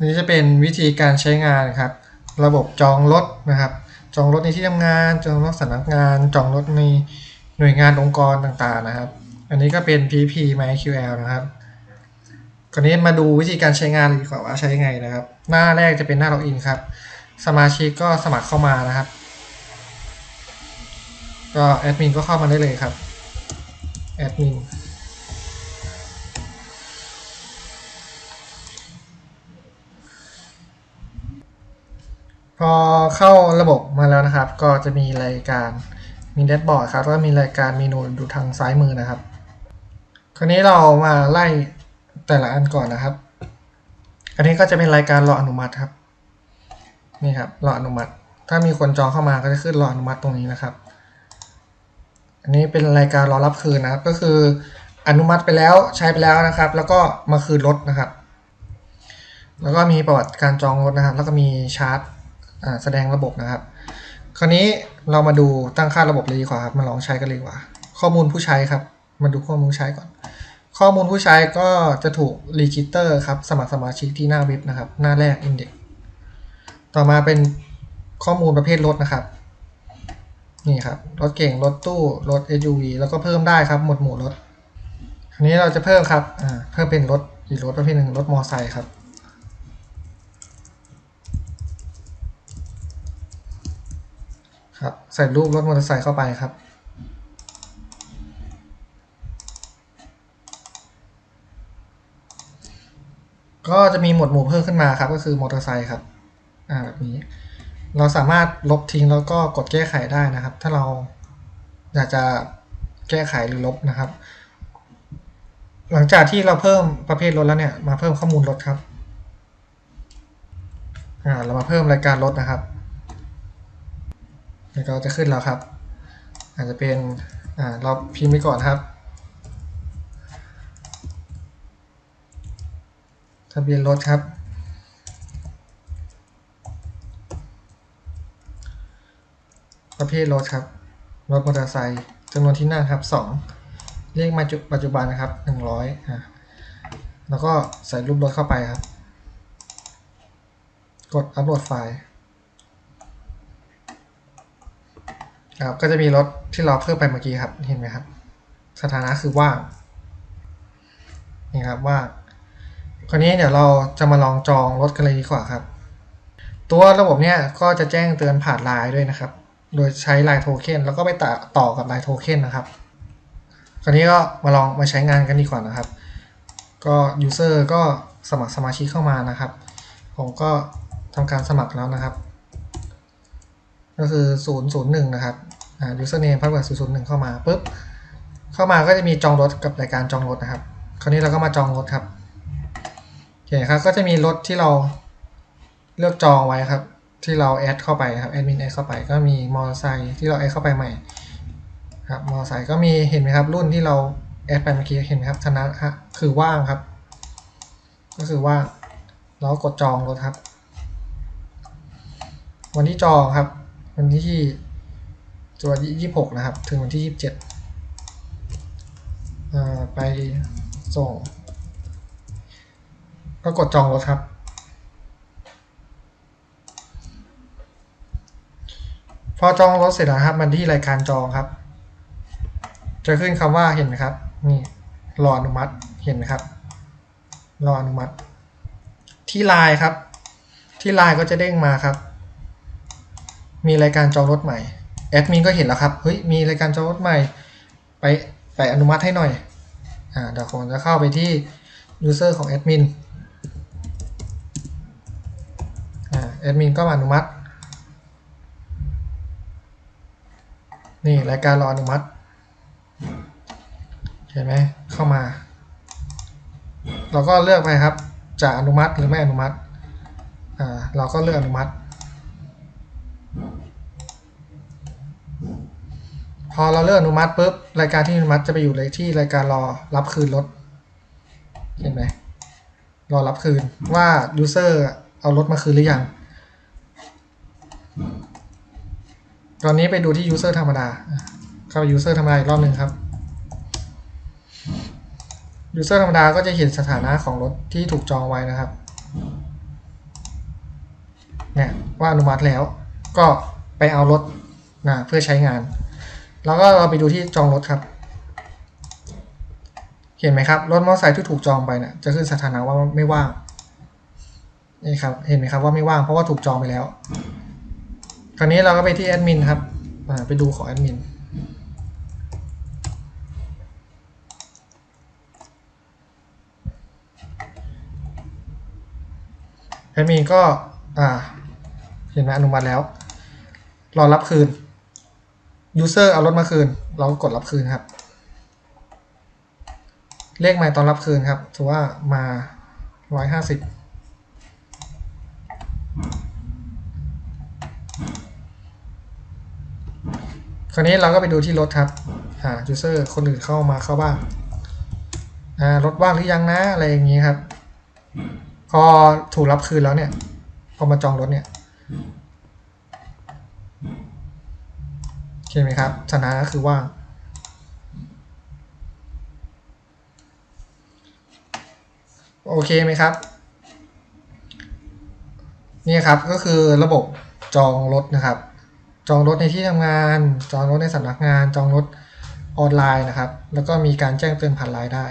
นี่จะเป็นวิธีการใช้งานครับ ระบบจองรถนะครับ จองรถในที่ทำงาน จองรถสำนักงาน จองรถในหน่วยงานองค์กรต่างๆนะครับ อันนี้ก็เป็น PP MyQL นะครับคราวนี้มาดูวิธีการใช้งานดีกว่าว่าใช้ยังไงนะครับ หน้าแรกจะเป็นหน้าล็อกอินครับ สมาชิกก็สมัครเข้ามานะครับ ก็แอดมินก็เข้ามาได้เลยครับแอดมิน พอเข้าระบบมาแล้วนะครับ ก็จะมีรายการมีแดชบอร์ดครับแล้วก็มีรายการเมนูอยู่ทางซ้ายมือนะครับ คราวนี้เรามาไล่แต่ละอันก่อนนะครับ อันนี้ก็จะเป็นรายการรออนุมัติครับ นี่ครับรออนุมัติ ถ้ามีคนจองเข้ามาก็จะขึ้นรออนุมัติตรงนี้นะครับ อันนี้เป็นรายการรอรับคืนนะครับ ก็คืออนุมัติไปแล้วใช้ไปแล้วนะครับ แล้วก็มาคืนรถนะครับ แล้วก็มีประวัติการจองรถนะครับ แล้วก็มีชาร์ตอ่า แสดงระบบนะครับ คราวนี้เรามาดูตั้งค่าระบบเลยดีกว่าครับมาลองใช้กันเลยดีกว่า ข้อมูลผู้ใช้ครับ มาดูข้อมูลผู้ใช้ก่อน ข้อมูลผู้ใช้ก็จะถูกรีจิสเตอร์ครับสมัครสมาชิกที่หน้าเว็บนะครับ หน้าแรก Index ต่อมาเป็นข้อมูลประเภทรถนะครับนี่ครับรถเก่งรถตู้รถ SUV แล้วก็เพิ่มได้ครับหมวดหมู่รถอันนี้เราจะเพิ่มครับอ่าเพิ่มเป็นรถอีกรถประเภทหนึ่งรถมอไซค์ครับ ครับใส่รูปรถมอเตอร์ไซค์เข้าไปครับ ก็จะมีหมวดหมู่เพิ่มขึ้นมาครับ ก็คือมอเตอร์ไซค์ครับอ่าแบบนี้ เราสามารถลบทิ้งแล้วก็กดแก้ไขได้นะครับ ถ้าเราอยากจะแก้ไขหรือลบนะครับ หลังจากที่เราเพิ่มประเภทรถแล้วเนี่ยมาเพิ่มข้อมูลรถครับอ่าเรามาเพิ่มรายการรถนะครับ เดี๋ยวเราจะขึ้นแล้วครับ อาจจะเป็นอ่าเราพิมพ์ไปก่อนครับ ทะเบียนรถครับ ประเภทรถครับ รถมอเตอร์ไซค์จำนวนที่นั่งครับสองเลขมาจุปัจจุบันนะครับหนึ่งร้อยอะแล้วก็ใส่รูปรถเข้าไปครับ กดอัปโหลดไฟล์ ครับก็จะมีรถที่เราเพิ่มไปเมื่อกี้ครับ เห็นไหมครับ สถานะคือว่างนี่ครับว่างคราวนี้เดี๋ยวเราจะมาลองจองรถกันเลยดีกว่าครับ ตัวระบบเนี่ยก็จะแจ้งเตือนผ่านไลน์ด้วยนะครับ โดยใช้ไลน์โทเค็นแล้วก็ไปต่อต่อกับไลน์โทเค็นนะครับ คราวนี้ก็มาลองมาใช้งานกันดีกว่านะครับ ก็ยูเซอร์ก็สมัครสมาชิกเข้ามานะครับ ผมก็ทำการสมัครแล้วนะครับ ก็คือ 001 นะครับ อ่า username password 001 เข้ามาปุ๊บ เข้ามาก็จะมีจองรถกับรายการจองรถนะครับ คราวนี้เราก็มาจองรถครับ โอเคครับ ก็จะมีรถที่เราเลือกจองไว้ครับ ที่เราแอดเข้าไปครับ แอดมินแอดเข้าไป ก็มีมอเตอร์ไซค์ที่เราแอดเข้าไปใหม่ ครับ มอเตอร์ไซค์ก็มี เห็นไหมครับ รุ่นที่เราแอดไปเมื่อกี้ เห็นไหมครับชนะฮะคือว่างครับ ก็คือว่าเรากดจองรถครับ วันที่จองครับ วันที่ตัวยี่สิบหกนะครับ ถึงวันที่ยี่สิบเจ็ดไปส่ง ก็กดจองรถครับ พอจองรถเสร็จแล้วครับ มันที่รายการจองครับ จะขึ้นคำว่าเห็นไหมครับ นี่รออนุมัติเห็นไหมครับ รออนุมัติ ที่ไลน์ครับ ที่ไลน์ก็จะเด้งมาครับ มีรายการจองรถใหม่แอดมินก็เห็นแล้วครับเฮ้ยมีรายการจองรถใหม่ ไปไปอนุมัติให้หน่อยอ่าเดี๋ยวผมจะเข้าไปที่ user ของแอดมินอ่าแอดมินก็มาอนุมัตินี่รายการรออนุมัติเห็นไหมเข้ามา เราก็เลือกไปครับจะอนุมัติหรือไม่อนุมัติอ่าเราก็เลือกอนุมัติ พอเราเลือกอนุมัติปุ๊บรายการที่อนุมัติจะไปอยู่เลยที่รายการรอรับคืนรถเห็นไหมรอรับคืนว่า user เอารถมาคืนหรือยัง ตอนนี้ไปดูที่ user ธรรมดา เข้าไป user ธรรมดาอีกรอบหนึ่งครับ user ธรรมดาก็จะเห็นสถานะของรถที่ถูกจองไว้นะครับเนี่ยว่าอนุมัติแล้วก็ไปเอารถนะเพื่อใช้งาน แล้วก็เราไปดูที่จองรถครับ เห็นไหมครับ รถมอเตอร์ไซค์ที่ถูกจองไปเนี่ยจะขึ้นสถานะว่าไม่ว่างนี่ครับ เห็นไหมครับว่าไม่ว่างเพราะว่าถูกจองไปแล้ว คราวนี้เราก็ไปที่แอดมินครับไปดูของแอดมินแอดมินก็ อ่า เห็นไหมอนุมัติแล้ว รอรับคืน ยูเซอร์เอารถมาคืน เรากดรับคืนครับ เลขหมายตอนรับคืนครับ ถือว่ามาร้อยห้าสิบคราวนี้เราก็ไปดูที่รถครับอ่ายูเซอร์คนอื่นเข้ามาเข้าบ้างอ่ารถว่างหรือยังนะ อะไรอย่างนี้ครับ พอถูกรับคืนแล้วเนี่ย พอมาจองรถเนี่ย ช่ไหมครับชนะก็คือว่า โอเคไหมครับ นี่ครับก็คือระบบจองรถนะครับ จองรถในที่ทำงาน จองรถในสำนักงาน จองรถออนไลน์นะครับ แล้วก็มีการแจ้งเตือนผ่านไลน์ได้